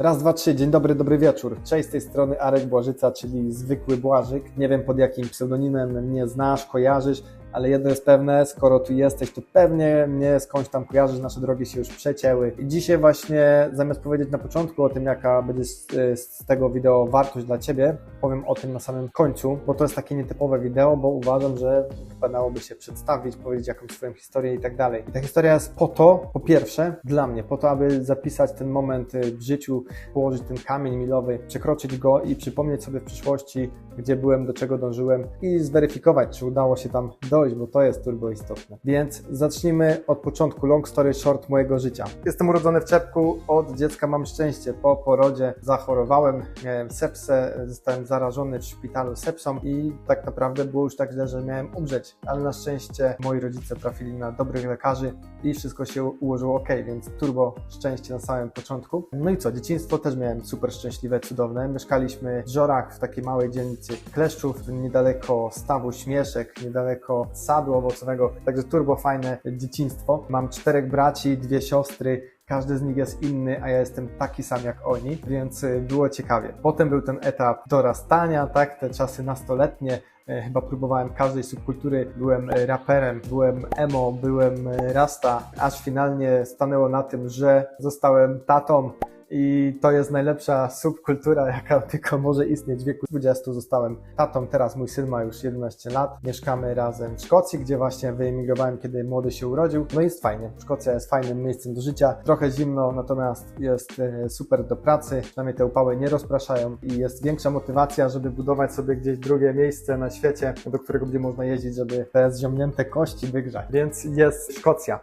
Raz, dwa, trzy. Dzień dobry, dobry wieczór. Cześć z tej strony Arek Błażyca, czyli zwykły Błażyk. Nie wiem pod jakim pseudonimem mnie znasz, kojarzysz, ale jedno jest pewne, skoro tu jesteś, to pewnie mnie skądś tam kojarzysz, nasze drogi się już przecięły. I dzisiaj właśnie, zamiast powiedzieć na początku o tym, jaka będzie z, z tego wideo wartość dla Ciebie, powiem o tym na samym końcu, bo to jest takie nietypowe wideo, bo uważam, że wypadałoby się przedstawić, powiedzieć jakąś swoją historię i tak dalej. Ta historia jest po to, po pierwsze, dla mnie, po to, aby zapisać ten moment y, w życiu, położyć ten kamień milowy, przekroczyć go i przypomnieć sobie w przyszłości, gdzie byłem, do czego dążyłem i zweryfikować, czy udało się tam dojść, bo to jest turbo istotne. Więc zacznijmy od początku, long story short mojego życia. Jestem urodzony w czepku, od dziecka mam szczęście. Po porodzie zachorowałem, miałem sepsę, zostałem zarażony w szpitalu sepsą i tak naprawdę było już tak źle, że miałem umrzeć, ale na szczęście moi rodzice trafili na dobrych lekarzy i wszystko się ułożyło ok, więc turbo szczęście na samym początku. No i co, dzieciństwo też miałem super szczęśliwe, cudowne. Mieszkaliśmy w Żorach, w takiej małej dzielnicy Kleszczów, niedaleko stawu Śmieszek, niedaleko sadu owocowego, także turbo fajne dzieciństwo. Mam czterech braci, dwie siostry, każdy z nich jest inny, a ja jestem taki sam jak oni, więc y, było ciekawie. Potem był ten etap dorastania, tak, te czasy nastoletnie, e, chyba próbowałem każdej subkultury, byłem e, raperem, byłem emo, byłem e, rasta, aż finalnie stanęło na tym, że zostałem tatą, i to jest najlepsza subkultura, jaka tylko może istnieć. W wieku 20 zostałem tatą, teraz mój syn ma już 11 lat. Mieszkamy razem w Szkocji, gdzie właśnie wyemigrowałem, kiedy młody się urodził. No jest fajnie. Szkocja jest fajnym miejscem do życia. Trochę zimno, natomiast jest e, super do pracy. Przynajmniej te upały nie rozpraszają i jest większa motywacja, żeby budować sobie gdzieś drugie miejsce na świecie, do którego będzie można jeździć, żeby te zziąmnięte kości wygrzać. Więc jest Szkocja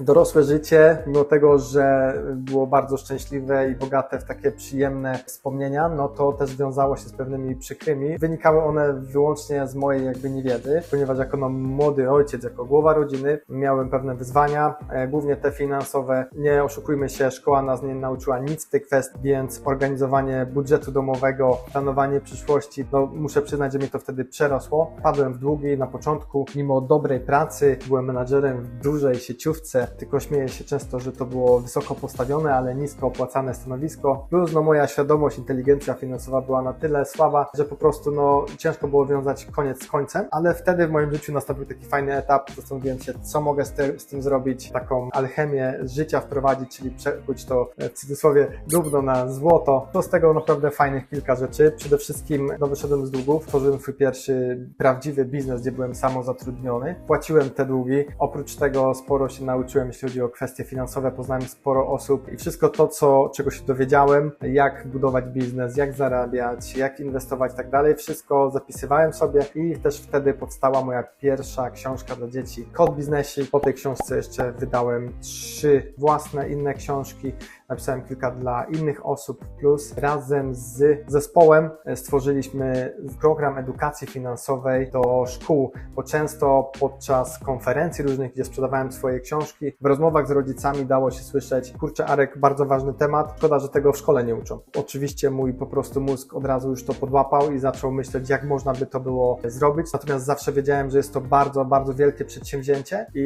dorosłe życie, mimo tego, że było bardzo szczęśliwe i bogate w takie przyjemne wspomnienia, no to też wiązało się z pewnymi przykrymi. Wynikały one wyłącznie z mojej jakby niewiedzy, ponieważ jako no, młody ojciec, jako głowa rodziny, miałem pewne wyzwania, e, głównie te finansowe. Nie oszukujmy się, szkoła nas nie nauczyła nic w tej kwestii, więc organizowanie budżetu domowego, planowanie przyszłości, no muszę przyznać, że mnie to wtedy przerosło. Padłem w długi na początku, mimo dobrej pracy, byłem menadżerem w dużej sieciówce, tylko śmieję się często, że to było wysoko postawione, ale nisko opłacane stanowisko. Plus no moja świadomość, inteligencja finansowa była na tyle słaba, że po prostu no ciężko było wiązać koniec z końcem, ale wtedy w moim życiu nastąpił taki fajny etap, zastanowiłem się, co mogę z, te, z tym zrobić, taką alchemię życia wprowadzić, czyli przekuć to w cudzysłowie gówno na złoto. To z tego naprawdę fajnych kilka rzeczy. Przede wszystkim no, wyszedłem z długów, tworzyłem swój pierwszy prawdziwy biznes, gdzie byłem samozatrudniony. Płaciłem te długi. Oprócz tego sporo się nauczyłem jeśli chodzi o kwestie finansowe, poznałem sporo osób i wszystko to, co, czego się dowiedziałem, jak budować biznes, jak zarabiać, jak inwestować i tak dalej, wszystko zapisywałem sobie i też wtedy powstała moja pierwsza książka dla dzieci, Kod Biznesie. Po tej książce jeszcze wydałem trzy własne inne książki, napisałem kilka dla innych osób, plus razem z zespołem stworzyliśmy program edukacji finansowej do szkół, bo często podczas konferencji różnych, gdzie sprzedawałem swoje książki, w rozmowach z rodzicami dało się słyszeć, kurczę Arek, bardzo ważny temat, szkoda, że tego w szkole nie uczą. Oczywiście mój po prostu mózg od razu już to podłapał i zaczął myśleć, jak można by to było zrobić, natomiast zawsze wiedziałem, że jest to bardzo, bardzo wielkie przedsięwzięcie i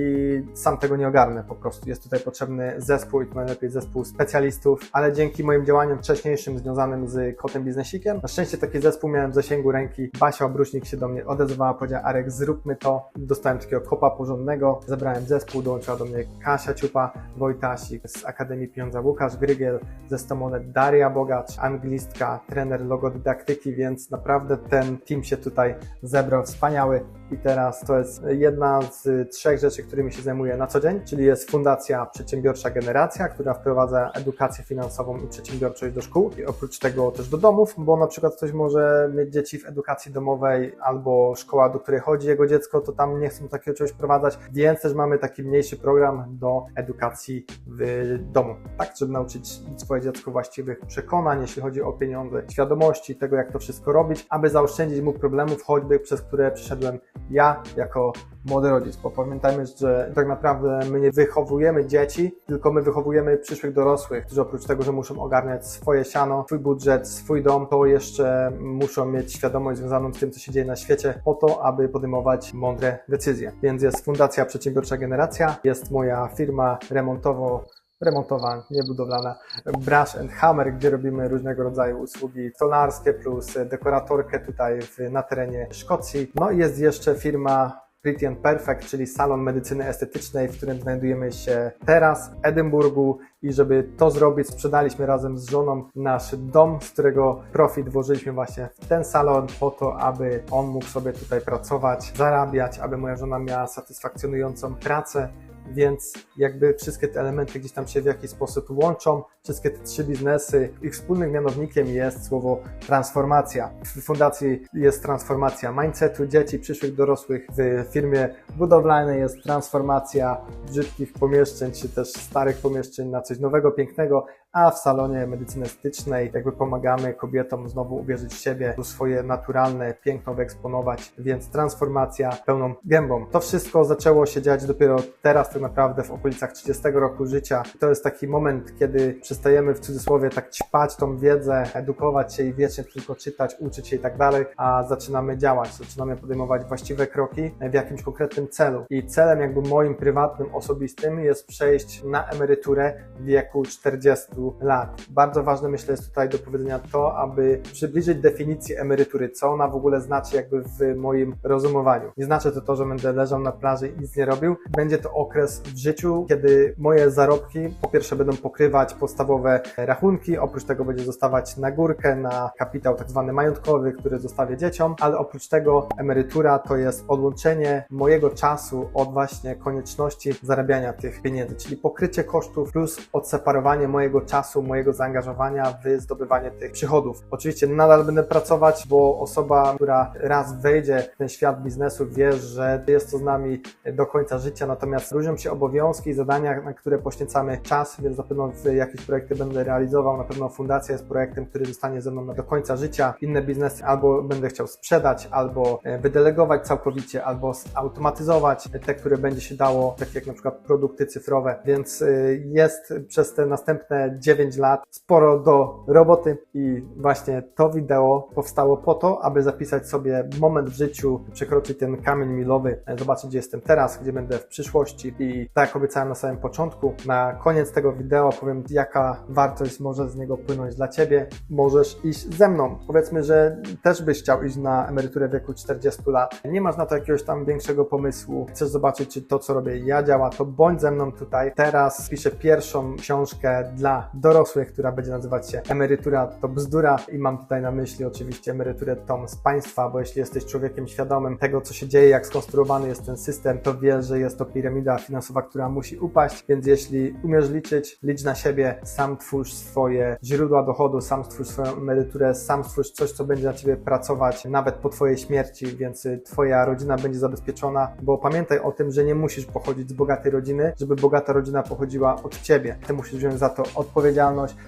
sam tego nie ogarnę po prostu. Jest tutaj potrzebny zespół i to najlepiej zespół specjalistów, ale dzięki moim działaniom wcześniejszym związanym z kotem biznesikiem, na szczęście taki zespół miałem w zasięgu ręki. Basia Obruśnik się do mnie odezwała, powiedziała Arek, zróbmy to. Dostałem takiego kopa porządnego, zebrałem zespół, dołączyła do mnie Kasia Ciupa, Wojtasik z Akademii Pieniądza, Łukasz Grygiel ze Stomonet, Daria Bogacz, anglistka, trener logodydaktyki, więc naprawdę ten team się tutaj zebrał wspaniały i teraz to jest jedna z trzech rzeczy, którymi się zajmuję na co dzień, czyli jest Fundacja Przedsiębiorcza Generacja, która wprowadza edukację finansową i przedsiębiorczość do szkół. I oprócz tego też do domów, bo na przykład ktoś może mieć dzieci w edukacji domowej albo szkoła, do której chodzi jego dziecko, to tam nie chcą takiego czegoś wprowadzać, więc też mamy taki mniejszy program do edukacji w domu, tak, żeby nauczyć swoje dziecko właściwych przekonań, jeśli chodzi o pieniądze, świadomości tego, jak to wszystko robić, aby zaoszczędzić mu problemów, choćby przez które przeszedłem ja jako młody rodzic, bo pamiętajmy, że tak naprawdę my nie wychowujemy dzieci, tylko my wychowujemy przyszłych dorosłych, którzy oprócz tego, że muszą ogarniać swoje siano, swój budżet, swój dom, to jeszcze muszą mieć świadomość związaną z tym, co się dzieje na świecie, po to, aby podejmować mądre decyzje. Więc jest Fundacja Przedsiębiorcza Generacja, jest moja firma remontowo remontowa, niebudowlana, Brush and Hammer, gdzie robimy różnego rodzaju usługi stolarskie plus dekoratorkę tutaj na terenie Szkocji. No i jest jeszcze firma Pretty and Perfect, czyli salon medycyny estetycznej, w którym znajdujemy się teraz w Edynburgu i żeby to zrobić, sprzedaliśmy razem z żoną nasz dom, z którego profit włożyliśmy właśnie w ten salon po to, aby on mógł sobie tutaj pracować, zarabiać, aby moja żona miała satysfakcjonującą pracę, więc jakby wszystkie te elementy gdzieś tam się w jakiś sposób łączą, wszystkie te trzy biznesy, ich wspólnym mianownikiem jest słowo transformacja. W fundacji jest transformacja mindsetu dzieci, przyszłych dorosłych, w firmie budowlanej jest transformacja brzydkich pomieszczeń, czy też starych pomieszczeń na coś nowego, pięknego, a w salonie medycyny estetycznej jakby pomagamy kobietom znowu uwierzyć w siebie, swoje naturalne piękno wyeksponować, więc transformacja pełną gębą. To wszystko zaczęło się dziać dopiero teraz tak naprawdę w okolicach 30 roku życia. To jest taki moment, kiedy przestajemy w cudzysłowie tak ćpać tą wiedzę, edukować się i wiecznie tylko czytać, uczyć się i tak dalej, a zaczynamy działać, zaczynamy podejmować właściwe kroki w jakimś konkretnym celu. I celem jakby moim prywatnym, osobistym jest przejść na emeryturę w wieku 40 lat. Bardzo ważne myślę jest tutaj do powiedzenia to, aby przybliżyć definicję emerytury, co ona w ogóle znaczy jakby w moim rozumowaniu. Nie znaczy to to, że będę leżał na plaży i nic nie robił. Będzie to okres w życiu, kiedy moje zarobki po pierwsze będą pokrywać podstawowe rachunki, oprócz tego będzie zostawać na górkę, na kapitał tak zwany majątkowy, który zostawię dzieciom, ale oprócz tego emerytura to jest odłączenie mojego czasu od właśnie konieczności zarabiania tych pieniędzy, czyli pokrycie kosztów plus odseparowanie mojego czasu, mojego zaangażowania w zdobywanie tych przychodów. Oczywiście nadal będę pracować, bo osoba, która raz wejdzie w ten świat biznesu, wie, że jest to z nami do końca życia, natomiast różnią się obowiązki i zadania, na które poświęcamy czas, więc na pewno jakieś projekty będę realizował, na pewno fundacja jest projektem, który zostanie ze mną do końca życia. Inne biznesy albo będę chciał sprzedać, albo e, wydelegować całkowicie, albo zautomatyzować te, które będzie się dało, takie jak na przykład produkty cyfrowe, więc e, jest przez te następne 9 lat sporo do roboty i właśnie to wideo powstało po to, aby zapisać sobie moment w życiu, przekroczyć ten kamień milowy, e, zobaczyć gdzie jestem teraz, gdzie będę w przyszłości i tak jak obiecałem na samym początku, na koniec tego wideo powiem jaka wartość może z niego płynąć dla Ciebie. Możesz iść ze mną. Powiedzmy, że też byś chciał iść na emeryturę w wieku 40 lat. Nie masz na to jakiegoś tam większego pomysłu. Chcesz zobaczyć, czy to, co robię ja działa, to bądź ze mną tutaj. Teraz piszę pierwszą książkę dla dorosłych, która będzie nazywać się Emerytura to bzdura. I mam tutaj na myśli oczywiście emeryturę tą z państwa, bo jeśli jesteś człowiekiem świadomym tego, co się dzieje, jak skonstruowany jest ten system, to wiesz, że jest to piramida finansowa, która musi upaść, więc jeśli umiesz liczyć, licz na siebie, sam twórz swoje źródła dochodu, sam stwórz swoją emeryturę, sam stwórz coś, co będzie na ciebie pracować nawet po twojej śmierci, więc twoja rodzina będzie zabezpieczona, bo pamiętaj o tym, że nie musisz pochodzić z bogatej rodziny, żeby bogata rodzina pochodziła od ciebie. Ty musisz wziąć za to odpowiedzialność,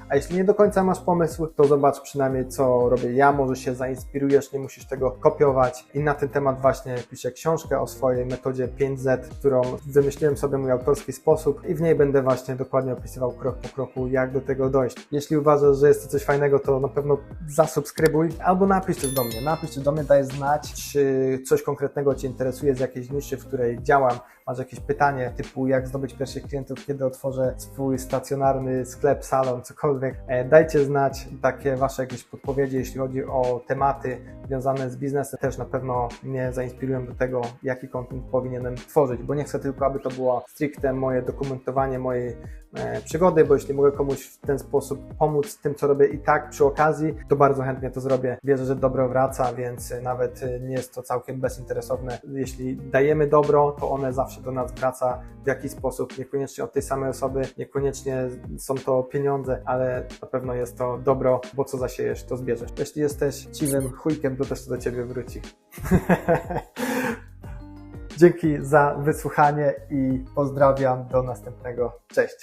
a jeśli nie do końca masz pomysł, to zobacz przynajmniej, co robię ja, może się zainspirujesz, nie musisz tego kopiować. I na ten temat właśnie piszę książkę o swojej metodzie 5Z, którą wymyśliłem sobie mój autorski sposób i w niej będę właśnie dokładnie opisywał krok po kroku, jak do tego dojść. Jeśli uważasz, że jest to coś fajnego, to na pewno zasubskrybuj albo napisz coś do mnie. Napisz coś do mnie, daj znać, czy coś konkretnego Cię interesuje z jakiejś niszy, w której działam. Masz jakieś pytanie typu jak zdobyć pierwszych klientów, kiedy otworzę swój stacjonarny sklep, salon, cokolwiek. E, dajcie znać takie Wasze jakieś podpowiedzi, jeśli chodzi o tematy związane z biznesem. Też na pewno mnie zainspirują do tego, jaki kontent powinienem tworzyć, bo nie chcę tylko, aby to było stricte moje dokumentowanie mojej e, przygody, bo jeśli mogę komuś w ten sposób pomóc tym, co robię i tak przy okazji, to bardzo chętnie to zrobię. Wierzę, że dobro wraca, więc nawet nie jest to całkiem bezinteresowne. Jeśli dajemy dobro, to one zawsze do nas wraca w jakiś sposób, niekoniecznie od tej samej osoby, niekoniecznie są to pieniądze, ale na pewno jest to dobro, bo co zasiejesz, to zbierzesz. Jeśli jesteś chciwym chujkiem, to też to do Ciebie wróci. Dzięki za wysłuchanie i pozdrawiam do następnego. Cześć.